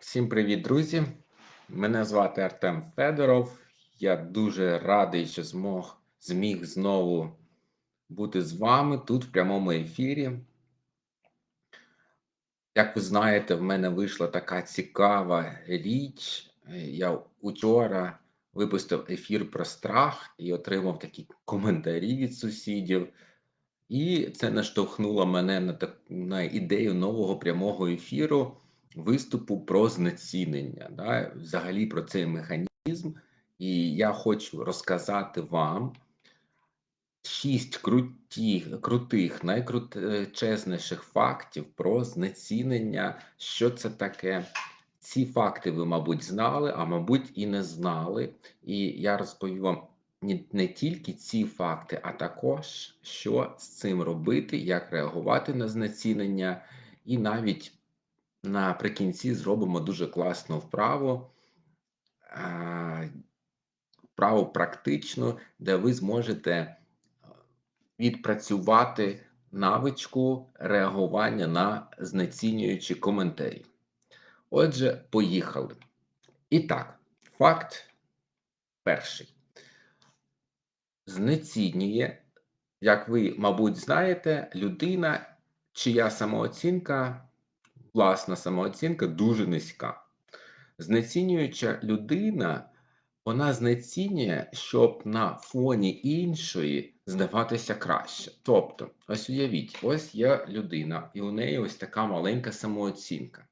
Всім привіт, друзі! Мене звати Артем Федоров. Я дуже радий, що змог, зміг знову бути з вами тут в прямому ефірі. Як ви знаєте, в мене вийшла така цікава річ. Я учора випустив ефір про страх і отримав такі коментарі від сусідів. І це наштовхнуло мене на так, на ідею нового прямого ефіру виступу про знецінення, да, взагалі про цей механізм. І я хочу розказати вам шість крутих, крутих, найкрутечезніших фактів про знецінення, що це таке. Ці факти ви, мабуть, знали, а мабуть, і не знали. І я розповім вам не тільки ці факти, а також що з цим робити, як реагувати на знецінення, і навіть наприкінці зробимо дуже класну вправу, вправу практичну, де ви зможете відпрацювати навичку реагування на знецінюючі коментарі. Отже, поїхали. І так, факт перший. Знецінює, як ви, мабуть, знаєте, людина, чия самооцінка власна самооцінка дуже низька. Знецінююча людина, вона знецінює, щоб на фоні іншої здаватися краще. Тобто, ось уявіть, ось є людина, і у неї ось така маленька самооцінка.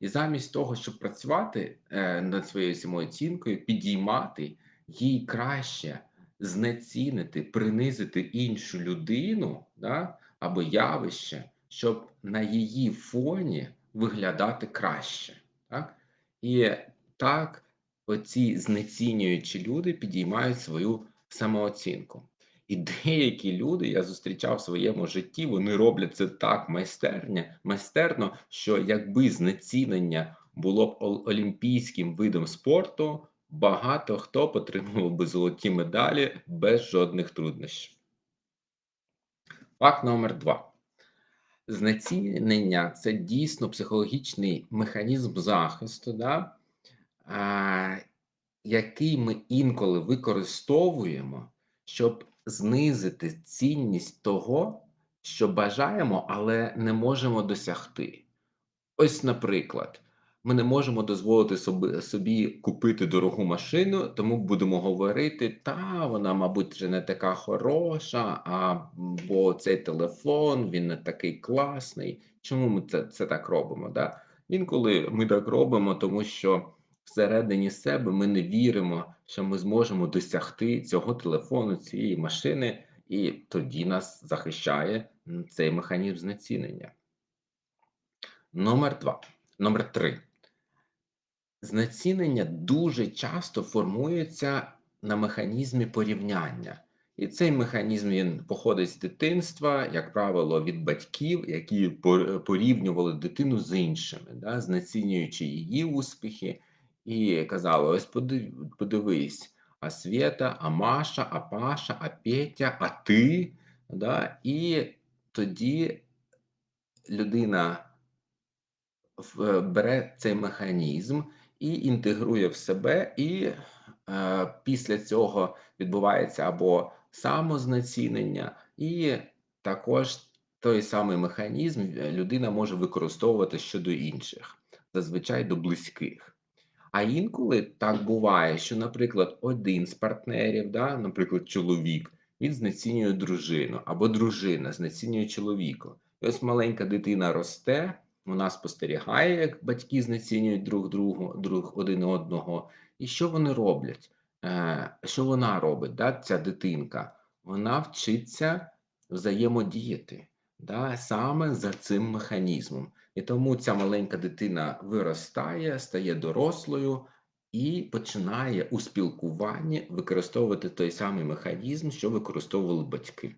І замість того, щоб працювати е, над своєю самооцінкою, підіймати їй краще знецінити, принизити іншу людину да, або явище, щоб на її фоні виглядати краще. Так? І так оці знецінюючі люди підіймають свою самооцінку. І деякі люди я зустрічав в своєму житті, вони роблять це так майстерня, майстерно, що якби знецінення було б олімпійським видом спорту, багато хто отримував би золоті медалі без жодних труднощів. Факт номер два. Знецінення це дійсно психологічний механізм захисту, да? а, який ми інколи використовуємо, щоб знизити цінність того, що бажаємо, але не можемо досягти. Ось, наприклад, ми не можемо дозволити собі купити дорогу машину, тому будемо говорити, та вона, мабуть, вже не така хороша, а бо цей телефон він не такий класний. Чому ми це це так робимо? Да? Інколи ми так робимо, тому що всередині себе ми не віримо, що ми зможемо досягти цього телефону, цієї машини, і тоді нас захищає цей механізм знецінення. Номер два. Номер три. Знецінення дуже часто формується на механізмі порівняння. І цей механізм він походить з дитинства, як правило, від батьків, які порівнювали дитину з іншими, да, знецінюючи її успіхи, і казали: ось подивись, а Свята, а Маша, а Паша, а Петя, а ти. Да? І тоді людина бере цей механізм і інтегрує в себе, і е, після цього відбувається або самознецінення, і також той самий механізм е, людина може використовувати щодо інших, зазвичай до близьких. А інколи так буває, що, наприклад, один з партнерів, да, наприклад, чоловік, він знецінює дружину, або дружина знецінює чоловіка. І ось маленька дитина росте, вона спостерігає, як батьки знецінюють друг другу, друг один одного. І що вони роблять? Е, Що вона робить, да, ця дитинка? Вона вчиться взаємодіяти да, саме за цим механізмом. І тому ця маленька дитина виростає, стає дорослою і починає у спілкуванні використовувати той самий механізм, що використовували батьки.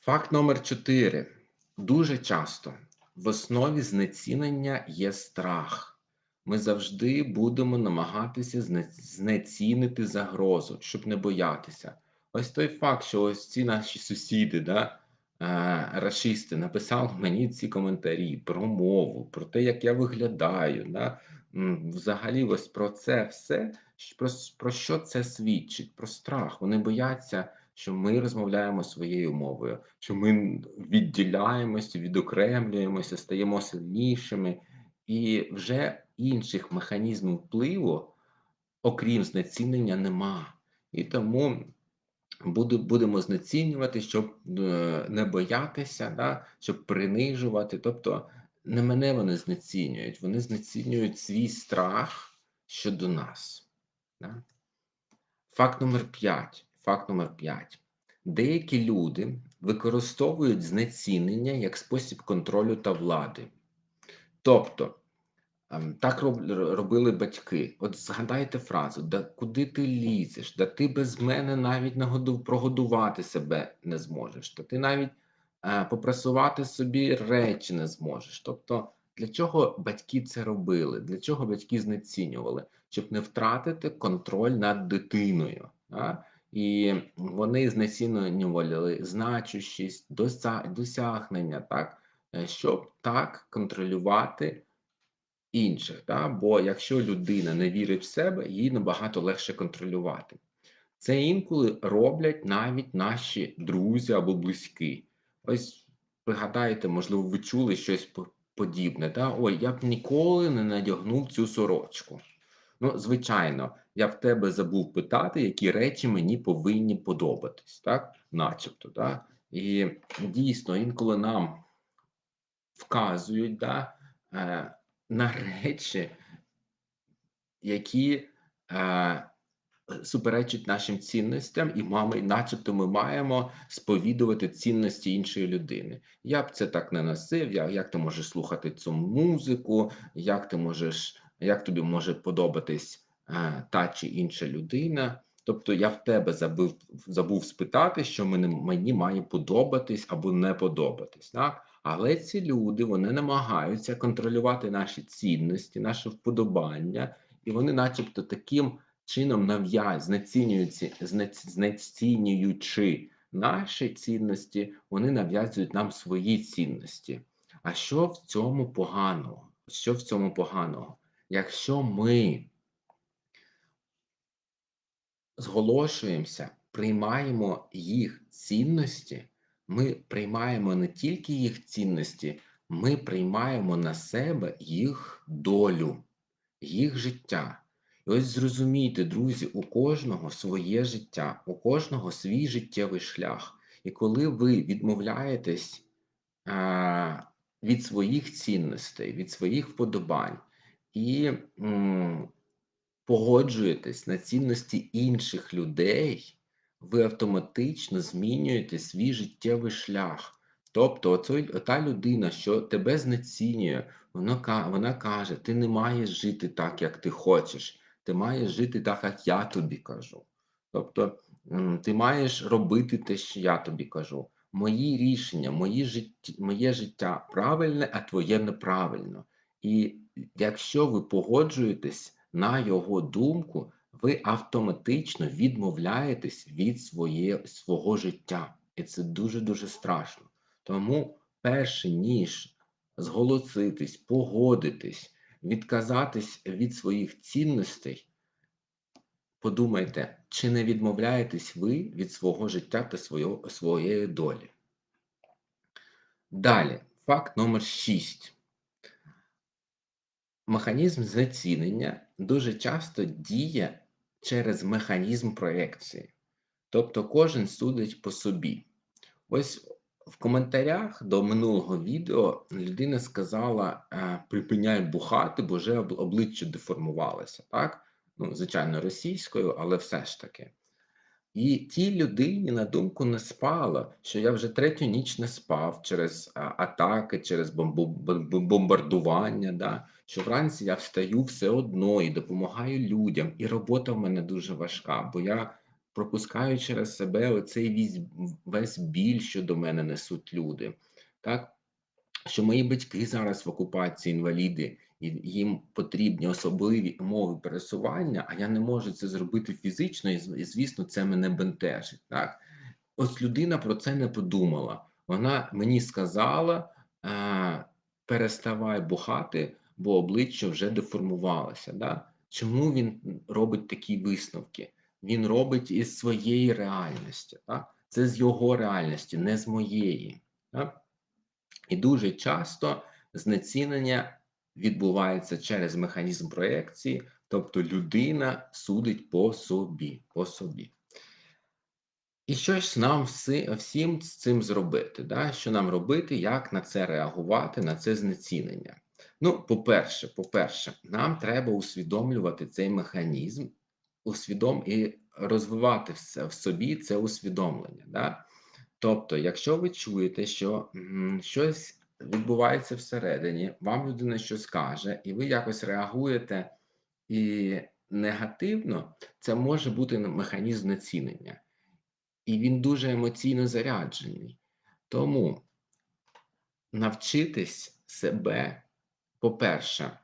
Факт номер 4. Дуже часто в основі знецінення є страх. Ми завжди будемо намагатися знецінити загрозу, щоб не боятися. Ось той факт, що ось ці наші сусіди, да, е, рашисти написали мені ці коментарі про мову, про те, як я виглядаю, да? взагалі, ось про це все, про, про що це свідчить? Про страх. Вони бояться, що ми розмовляємо своєю мовою, що ми відділяємося, відокремлюємося, стаємо сильнішими, і вже інших механізмів впливу, окрім знецінення, нема. І тому будемо знецінювати, щоб е, не боятися, да, щоб принижувати. Тобто не мене вони знецінюють, вони знецінюють свій страх щодо нас. Да? Факт номер 5. Факт номер 5. Деякі люди використовують знецінення як спосіб контролю та влади. Тобто, Ем, Так роб- робили батьки. От згадайте фразу: да куди ти лізеш? Да ти без мене навіть нагоду прогодувати себе не зможеш, та ти навіть е, попрасувати собі речі не зможеш. Тобто, для чого батьки це робили? Для чого батьки знецінювали? Щоб не втратити контроль над дитиною. Да? І вони знецінювали значущість, досягнення, так? Е, щоб так контролювати інших. Да? Бо якщо людина не вірить в себе, їй набагато легше контролювати. Це інколи роблять навіть наші друзі або близькі. Ось пригадайте, можливо, ви чули щось по- подібне. Да? Ой, я б ніколи не надягнув цю сорочку. Ну, звичайно, я в тебе забув питати, які речі мені повинні подобатись, так? Начебто, да? І дійсно, інколи нам вказують, да, е, на речі, які е, суперечать нашим цінностям, і мами, начебто, ми маємо сповідувати цінності іншої людини. Я б це так не носив. Я, як ти можеш слухати цю музику, як ти можеш, як тобі може подобатись е, та чи інша людина? Тобто я в тебе забув забув спитати, що мені, мені має подобатись або не подобатись. Так? Але ці люди вони намагаються контролювати наші цінності, наше вподобання, і вони, начебто, таким чином нав'яз, знецінюючи наші цінності, вони нав'язують нам свої цінності. А що в цьому поганого? Що в цьому поганого? Якщо ми зголошуємося, приймаємо їх цінності, ми приймаємо не тільки їх цінності, ми приймаємо на себе їх долю, їх життя. І ось зрозумійте, друзі, у кожного своє життя, у кожного свій життєвий шлях. І коли ви відмовляєтесь а, від своїх цінностей, від своїх вподобань і м, погоджуєтесь на цінності інших людей, ви автоматично змінюєте свій життєвий шлях. Тобто, оцей, та людина, що тебе знецінює, вона, вона каже: ти не маєш жити так, як ти хочеш, ти маєш жити так, як я тобі кажу. Тобто, ти маєш робити те, що я тобі кажу. Мої рішення, мої житті, моє життя правильне, а твоє неправильно. І якщо ви погоджуєтесь на його думку, ви автоматично відмовляєтесь від своє, свого життя. І це дуже-дуже страшно. Тому, перше ніж зголоситись, погодитись, відказатись від своїх цінностей, подумайте, чи не відмовляєтесь ви від свого життя та свого, своєї долі. Далі, факт номер 6. Механізм знецінення дуже часто діє через механізм проєкції. Тобто кожен судить по собі. Ось в коментарях до минулого відео людина сказала: е, припиняй бухати, бо вже обличчя деформувалося. Так? Ну, звичайно, російською, але все ж таки. І тій людині на думку не спало, що я вже третю ніч не спав через атаки, через бомбардування. Да? Що вранці я встаю все одно і допомагаю людям. І робота в мене дуже важка, бо я пропускаю через себе оцей весь, весь біль, що до мене несуть люди. Так? що мої батьки зараз в окупації інваліди, їм потрібні особливі умови пересування, а я не можу це зробити фізично, і, звісно, це мене бентежить. Так? Ось людина про це не подумала. Вона мені сказала, е, переставай бухати, бо обличчя вже деформувалося. Да? Чому він робить такі висновки? Він робить із своєї реальності. Так? Це з його реальності, не з моєї. Так? І дуже часто знецінення відбувається через механізм проекції, тобто людина судить по собі. по собі. І що ж нам всі, всім з цим зробити? Да? Що нам робити, як на це реагувати, на це знецінення? Ну, по-перше, по-перше, нам треба усвідомлювати цей механізм, усвідом і розвивати в собі це усвідомлення. Да? Тобто, якщо ви чуєте, що щось відбувається всередині, вам людина щось каже, і ви якось реагуєте і негативно, це може бути механізм знецінення. І він дуже емоційно заряджений. Тому навчитись себе, по-перше,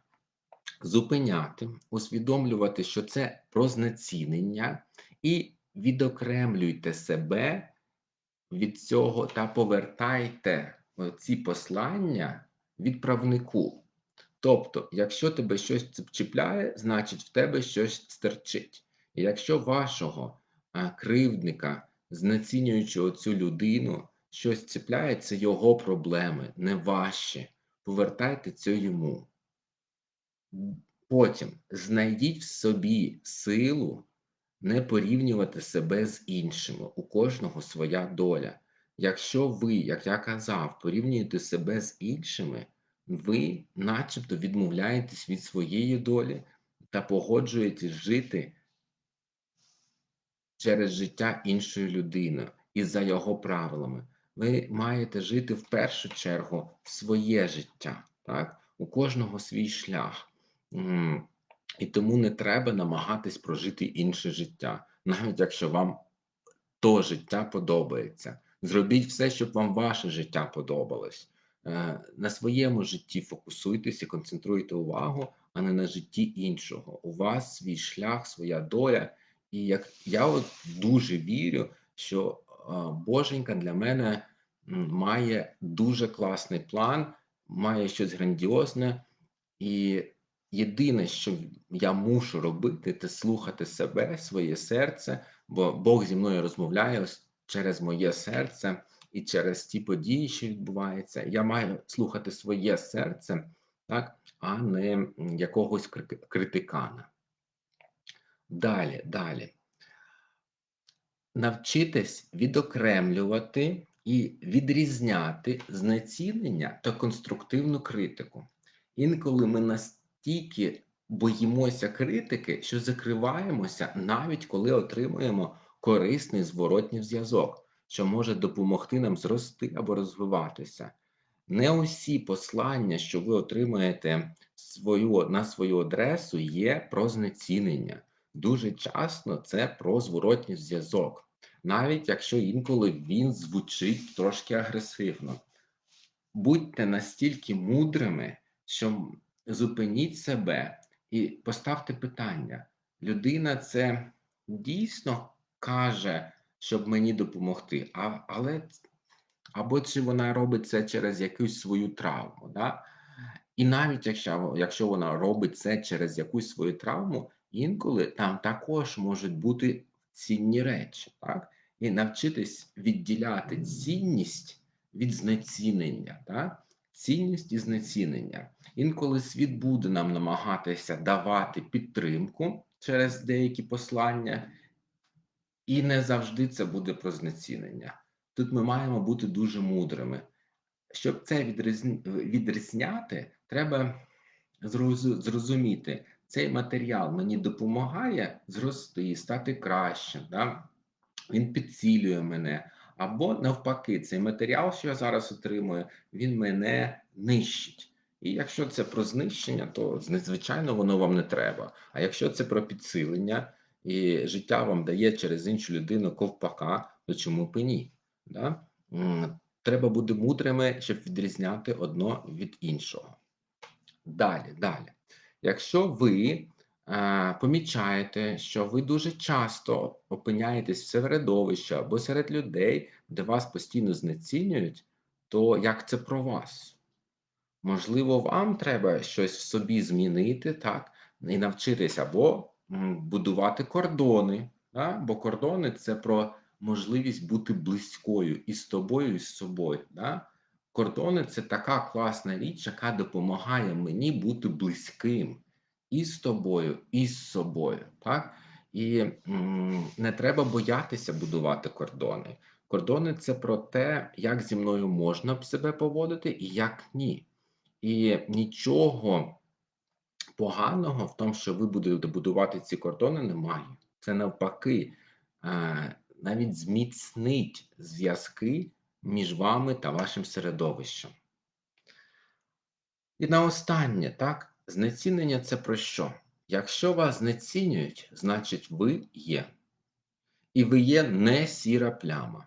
зупиняти, усвідомлювати, що це про знецінення, і відокремлюйте себе від цього та повертайте ці послання відправнику. Тобто, якщо тебе щось чіпляє, значить в тебе щось стерчить. І якщо вашого а, кривдника, знецінюючи оцю людину, щось чіпляє, це його проблеми, не ваші. Повертайте це йому. Потім знайдіть в собі силу не порівнювати себе з іншими. У кожного своя доля. Якщо ви, як я казав, порівнюєте себе з іншими, ви начебто відмовляєтесь від своєї долі та погоджуєтесь жити через життя іншої людини і за його правилами. Ви маєте жити в першу чергу своє життя. Так? У кожного свій шлях. І тому не треба намагатись прожити інше життя, навіть якщо вам то життя подобається. Зробіть все, щоб вам ваше життя подобалось. Е, на своєму житті фокусуйтесь і концентруйте увагу, а не на житті іншого. У вас свій шлях, своя доля. І як я от дуже вірю, що е, Боженька для мене має дуже класний план, має щось грандіозне. І єдине, що я мушу робити, це слухати себе, своє серце, бо Бог зі мною розмовляє через моє серце і через ті події, що відбуваються. Я маю слухати своє серце, так, а не якогось критикана. Далі, далі. Навчитись відокремлювати і відрізняти знецінення та конструктивну критику. Інколи ми настільки боїмося критики, що закриваємося, навіть коли отримуємо корисний зворотній зв'язок, що може допомогти нам зрости або розвиватися. Не усі послання, що ви отримаєте свою, на свою адресу, є про знецінення. Дуже часто це про зворотній зв'язок, навіть якщо інколи він звучить трошки агресивно. Будьте настільки мудрими, що зупиніть себе і поставте питання: людина це дійсно каже, щоб мені допомогти, а, але або чи вона робить це через якусь свою травму. Да? І навіть якщо якщо вона робить це через якусь свою травму, інколи там також можуть бути цінні речі. Так? І навчитись відділяти цінність від знецінення. Так? Цінність і знецінення. Інколи світ буде нам намагатися давати підтримку через деякі послання, і не завжди це буде про знецінення. Тут ми маємо бути дуже мудрими. Щоб це відрізняти, треба зрозуміти, цей матеріал мені допомагає зрости, стати кращим. Да? Він підцілює мене. Або навпаки, цей матеріал, що я зараз отримую, він мене нищить. І якщо це про знищення, то звичайно воно вам не треба. А якщо це про підсилення, і життя вам дає через іншу людину ковпака, то чому б і ні? Да? Треба бути мудрими, щоб відрізняти одно від іншого. Далі, далі. Якщо ви е, помічаєте, що ви дуже часто опиняєтесь в середовищі або серед людей, де вас постійно знецінюють, то як це про вас? Можливо, вам треба щось в собі змінити, так, і навчитися або будувати кордони. Да? Бо кордони це про можливість бути близькою і з тобою, і з собою. Да? Кордони це така класна річ, яка допомагає мені бути близьким і з тобою, і з собою. Так? І м, не треба боятися будувати кордони. Кордони це про те, як зі мною можна себе поводити і як ні. І нічого поганого в тому, що ви будете будувати ці кордони, немає. Це навпаки, е, навіть зміцнить зв'язки між вами та вашим середовищем. І на останнє, так, знецінення це про що? Якщо вас знецінюють, значить ви є. І ви є не сіра пляма.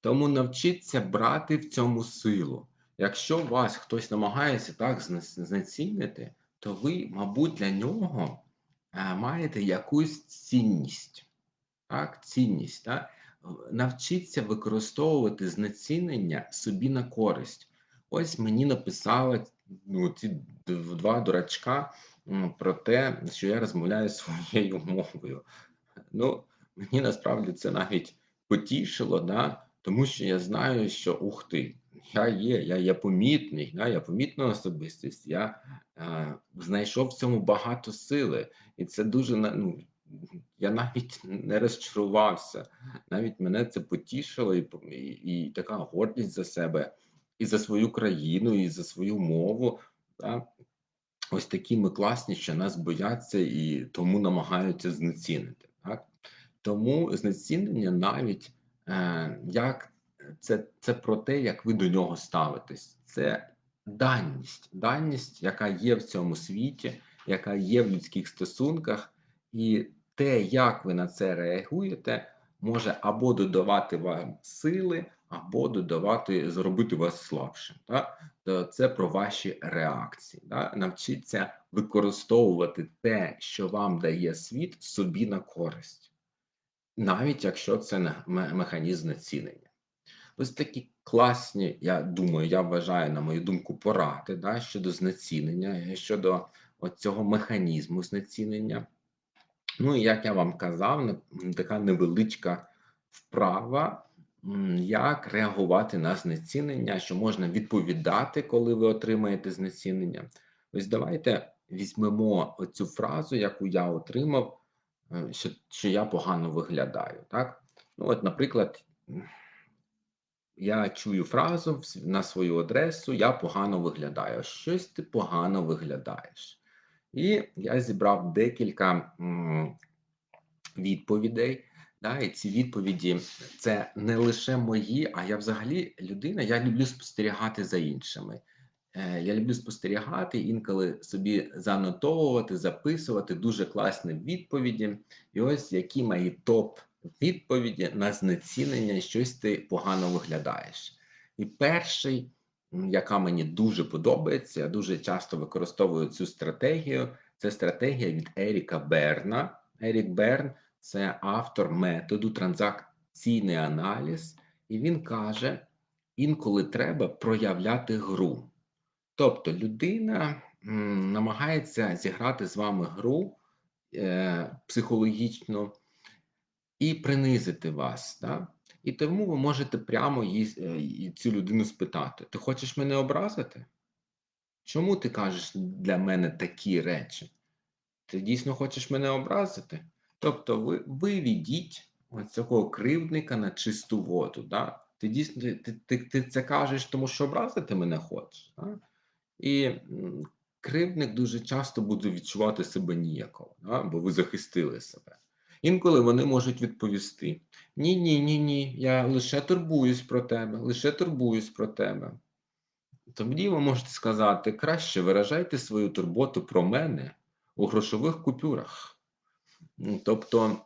Тому навчіться брати в цьому силу. Якщо вас хтось намагається так знецінити, то ви, мабуть, для нього маєте якусь цінність. Так, цінність. Так? Навчіться використовувати знецінення собі на користь. Ось мені написали ну, ці два дурачка про те, що я розмовляю своєю мовою. Ну, мені насправді це навіть потішило, да? тому що я знаю, що ух ти, я є, я є помітний, я помітна особистість, я е, знайшов в цьому багато сили, і це дуже ну, я навіть не розчарувався. Навіть мене це потішило, і, і, і така гордість за себе, і за свою країну, і за свою мову. Да? Ось такі ми класні, що нас бояться і тому намагаються знецінити. Так? Тому знецінення навіть е, як це це про те, як ви до нього ставитесь. Це даність, даність, яка є в цьому світі, яка є в людських стосунках, і те, як ви на це реагуєте, може або додавати вам сили, або додавати, зробити вас слабшим. Так? Це про ваші реакції. Так? Навчіться використовувати те, що вам дає світ, собі на користь, навіть якщо це механізм націнення. Ось такі класні, я думаю, я вважаю, на мою думку, поради да, щодо знецінення, щодо цього механізму знецінення. Ну і як я вам казав, така невеличка вправа, як реагувати на знецінення, що можна відповідати, коли ви отримаєте знецінення. Ось давайте візьмемо оцю фразу, яку я отримав, е, що що я погано виглядаю. Так? Ну, от, Наприклад, я чую фразу на свою адресу, я погано виглядаю. Щось ти погано виглядаєш. І я зібрав декілька відповідей. Да, І ці відповіді це не лише мої, а я взагалі людина. Я люблю спостерігати за іншими. Е, Я люблю спостерігати, інколи собі занотовувати, записувати дуже класні відповіді. І ось які мої топ відповіді на знецінення, щось ти погано виглядаєш. І перший яка мені дуже подобається, я дуже часто використовую цю стратегію. Це стратегія від Еріка Берна. Ерік Берн це автор методу транзакційний аналіз, і він каже: інколи треба проявляти гру. Тобто людина намагається зіграти з вами гру е, психологічно і принизити вас. Да? І тому ви можете прямо її, е, цю людину спитати: Ти хочеш мене образити? Чому ти кажеш для мене такі речі? Ти дійсно хочеш мене образити? Тобто, ви виведіть цього кривдника на чисту воду. Да? Ти дійсно ти, ти, ти це кажеш, тому що образити мене хочеш. Да? І кривдник дуже часто буде відчувати себе ніяково, да? бо ви захистили себе. Інколи вони можуть відповісти: Ні, ні, ні, ні, я лише турбуюсь про тебе, лише турбуюсь про тебе. Тоді ви можете сказати, краще виражайте свою турботу про мене у грошових купюрах. Тобто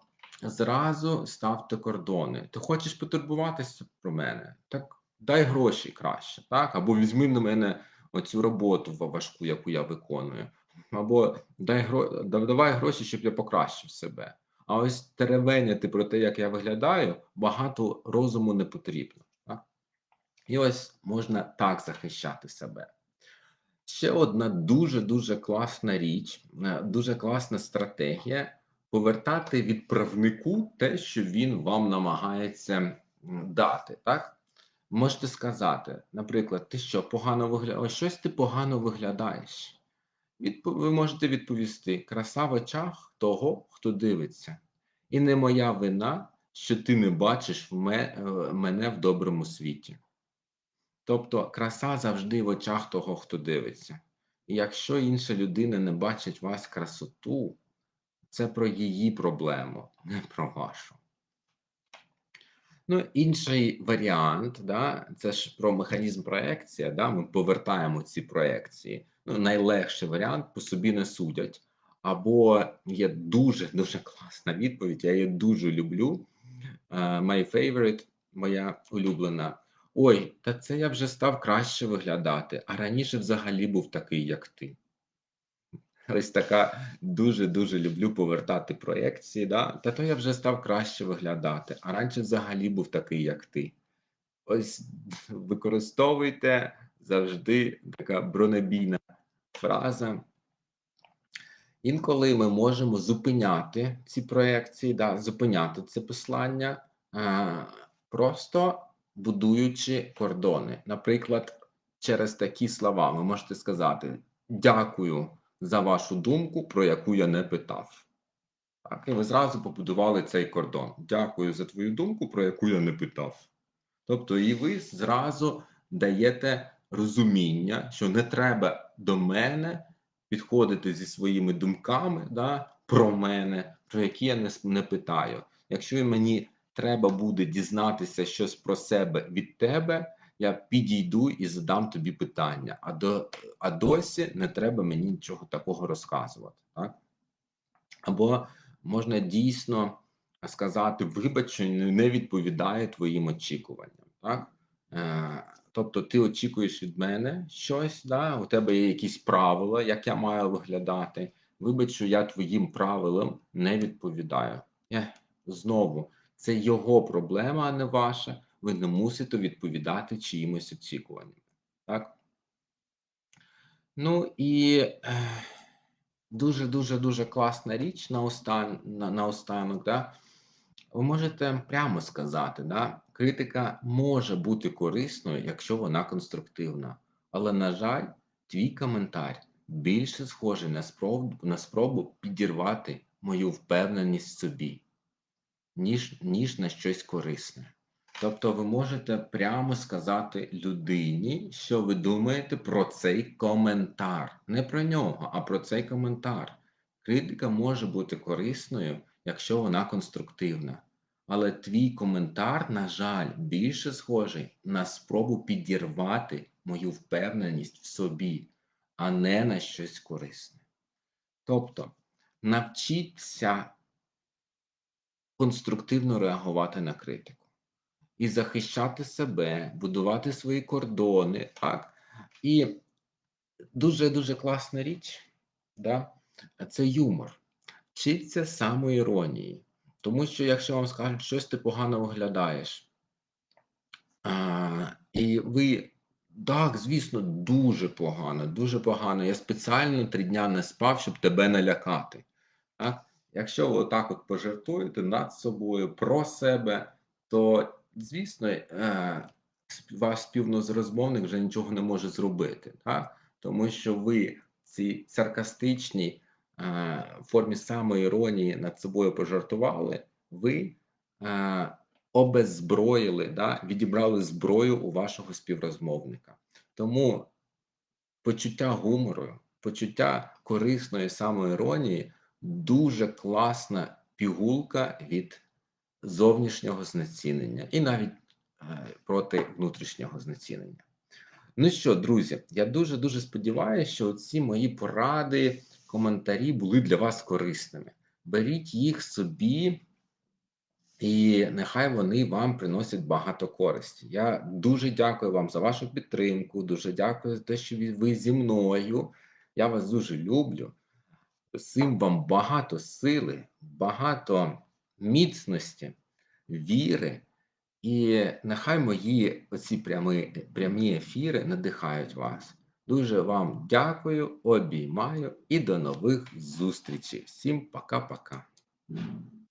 зразу ставте кордони. Ти хочеш потурбуватися про мене? Так дай гроші краще, так? Або візьми на мене оцю роботу важку, яку я виконую. Або дай гро... давай гроші, щоб я покращив себе. А ось теревеняти про те, як я виглядаю, багато розуму не потрібно. Так? І ось можна так захищати себе. Ще одна дуже-дуже класна річ, е, дуже класна стратегія повертати відправнику те, що він вам намагається дати. Так? Можете сказати, наприклад, ти що погано виглядаєш? Щось ти погано виглядаєш. Ви можете відповісти: краса в очах того, хто дивиться. І не моя вина, що ти не бачиш е, мене в доброму світі. Тобто краса завжди в очах того, хто дивиться. І якщо інша людина не бачить вас красоту, це про її проблему, не про вашу. Ну, інший варіант, да, це ж про механізм проекції, да, ми повертаємо ці проекції. Ну, Найлегший варіант по собі не судять. Або є дуже-дуже класна відповідь, я її дуже люблю. Uh, my favorite, моя улюблена. Ой, та це я вже став краще виглядати, а раніше взагалі був такий, як ти. Ось така дуже-дуже люблю повертати проєкції. Да? Та то я вже став краще виглядати, а раніше взагалі був такий, як ти. Ось використовуйте завжди така бронебійна фраза. Інколи ми можемо зупиняти ці проєкції, да, зупиняти це послання, а, просто будуючи кордони. Наприклад, через такі слова ви можете сказати: Дякую за вашу думку, про яку я не питав. Так, І ви зразу побудували цей кордон. Дякую за твою думку, про яку я не питав. Тобто, і ви зразу даєте розуміння, що не треба до мене підходити зі своїми думками да, про мене, про які я не, не питаю. Якщо мені треба буде дізнатися щось про себе від тебе, я підійду і задам тобі питання. А до, а досі не треба мені нічого такого розказувати. Так? Або можна дійсно сказати, вибач, не відповідає твоїм очікуванням. Так? Е, Тобто, ти очікуєш від мене щось, да? у тебе є якісь правила, як я маю виглядати. Вибач, що я твоїм правилам не відповідаю. Я, Знову, це його проблема, а не ваша ви не мусите відповідати чиїмось очікуванням. Так? Ну і дуже-дуже дуже класна річ на остан, на, на останок. Да? Ви можете прямо сказати, да? Критика може бути корисною, якщо вона конструктивна. Але, на жаль, твій коментар більше схожий на спробу, на спробу підірвати мою впевненість в собі, ніж, ніж на щось корисне. Тобто ви можете прямо сказати людині, що ви думаєте про цей коментар. Не про нього, а про цей коментар. Критика може бути корисною, якщо вона конструктивна. Але твій коментар, на жаль, більше схожий на спробу підірвати мою впевненість в собі, а не на щось корисне. Тобто, навчіться конструктивно реагувати на критику і захищати себе, будувати свої кордони. так. І дуже-дуже класна річ, да? це юмор. Вчиться самоіронії. Тому що, якщо вам скажуть, щось ти погано виглядаєш, а, і ви, так, звісно, дуже погано, дуже погано. Я спеціально три дня не спав, щоб тебе налякати. Так? Якщо ви отак от пожартуєте над собою про себе, то звісно, е, ваш співнозрозмовник вже нічого не може зробити, так? тому що ви в цій е, формі самоіронії над собою пожартували, ви обеззброїли, да? відібрали зброю у вашого співрозмовника. Тому почуття гумору, почуття корисної самоіронії дуже класна пігулка від зовнішнього знецінення і навіть е, проти внутрішнього знецінення. Ну що, друзі, я дуже-дуже сподіваюся, що ці мої поради, коментарі були для вас корисними. Беріть їх собі, і нехай вони вам приносять багато користі. Я дуже дякую вам за вашу підтримку, дуже дякую за те, що ви зі мною. Я вас дуже люблю. Всім вам багато сили, багато міцності, віри І нехай мої оці прямі прямі ефіри надихають вас. Дуже вам дякую, обіймаю і до нових зустрічей. Всім пока-пока.